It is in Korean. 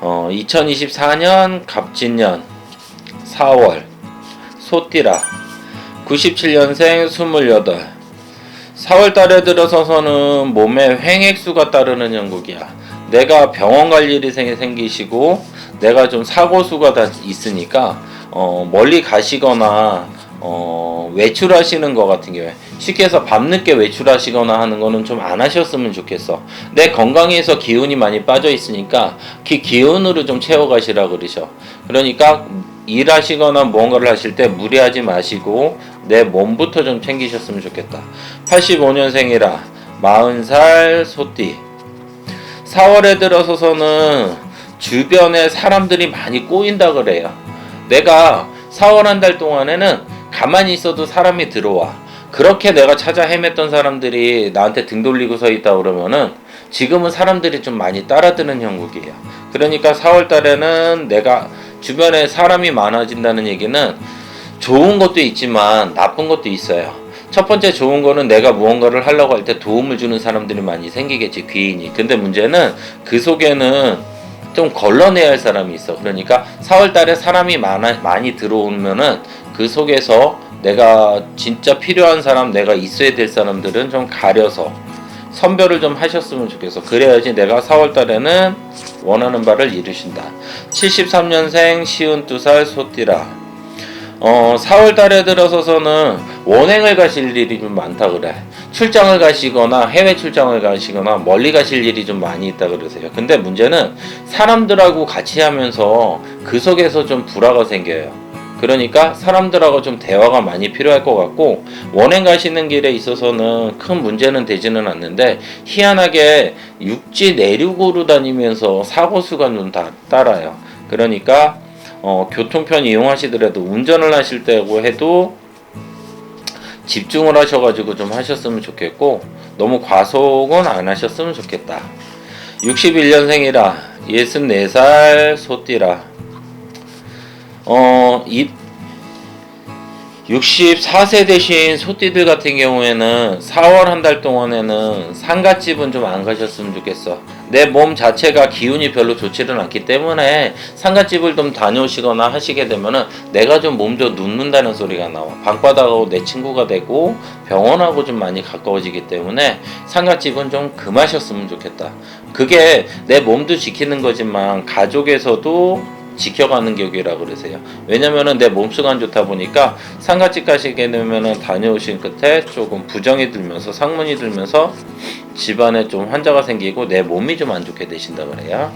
어, 2024년 갑진년 4월 소띠라 97년생 28 4월 달에 들어서서는 몸에 횡액수가 따르는 형국이야. 내가 병원 갈 일이 생- 생기시고 내가 좀 사고수가 다 있으니까 어, 멀리 가시거나 어, 외출하시는 것 같은 경우에 쉽게 해서 밤늦게 외출하시거나 하는 거는 좀 안 하셨으면 좋겠어. 내 건강에서 기운이 많이 빠져 있으니까 그 기운으로 좀 채워가시라 그러셔. 그러니까 일하시거나 무언가를 하실 때 무리하지 마시고 내 몸부터 좀 챙기셨으면 좋겠다. 85년생이라 40살 소띠. 4월에 들어서서는 주변에 사람들이 많이 꼬인다 그래요. 내가 4월 한 달 동안에는 가만히 있어도 사람이 들어와. 그렇게 내가 찾아 헤맸던 사람들이 나한테 등 돌리고 서 있다 그러면은 지금은 사람들이 좀 많이 따라드는 형국이에요. 그러니까 4월 달에는 내가 주변에 사람이 많아진다는 얘기는 좋은 것도 있지만 나쁜 것도 있어요. 첫 번째 좋은 거는 내가 무언가를 하려고 할 때 도움을 주는 사람들이 많이 생기겠지, 귀인이. 근데 문제는 그 속에는 좀 걸러내야 할 사람이 있어. 그러니까 4월 달에 사람이 많아, 많이 들어오면은 그 속에서 내가 진짜 필요한 사람, 내가 있어야 될 사람들은 좀 가려서 선별을 좀 하셨으면 좋겠어. 그래야지 내가 4월 달에는 원하는 바를 이루신다. 73년생 시운 2살 소띠라. 어, 4월 달에 들어서서는 원행을 가실 일이 좀 많다 그래. 출장을 가시거나 해외 출장을 가시거나 멀리 가실 일이 좀 많이 있다 그러세요. 근데 문제는 사람들하고 같이 하면서 그 속에서 좀 불화가 생겨요. 그러니까 사람들하고 좀 대화가 많이 필요할 것 같고 원행 가시는 길에 있어서는 큰 문제는 되지는 않는데 희한하게 육지 내륙으로 다니면서 사고 수가 좀 다 따라요. 그러니까 어, 교통편 이용하시더라도 운전을 하실 때고 해도 집중을 하셔가지고 좀 하셨으면 좋겠고 너무 과속은 안 하셨으면 좋겠다. 61년생이라 64살 소띠라 어, 이 64세 되신 소띠들 같은 경우에는 4월 한 달 동안에는 상갓집은 좀 안 가셨으면 좋겠어. 내 몸 자체가 기운이 별로 좋지는 않기 때문에 상갓집을 좀 다녀오시거나 하시게 되면은 내가 좀 몸도 눕는다는 소리가 나와. 방바닥하고 내 친구가 되고 병원하고 좀 많이 가까워지기 때문에 상갓집은 좀 금하셨으면 좋겠다. 그게 내 몸도 지키는 거지만 가족에서도 지켜가는 격이라 그러세요. 왜냐면은 내 몸수가 안 좋다 보니까 상가집 가시게 되면은 다녀오신 끝에 조금 부정이 들면서 상문이 들면서 집안에 좀 환자가 생기고 내 몸이 좀 안 좋게 되신다 그래요.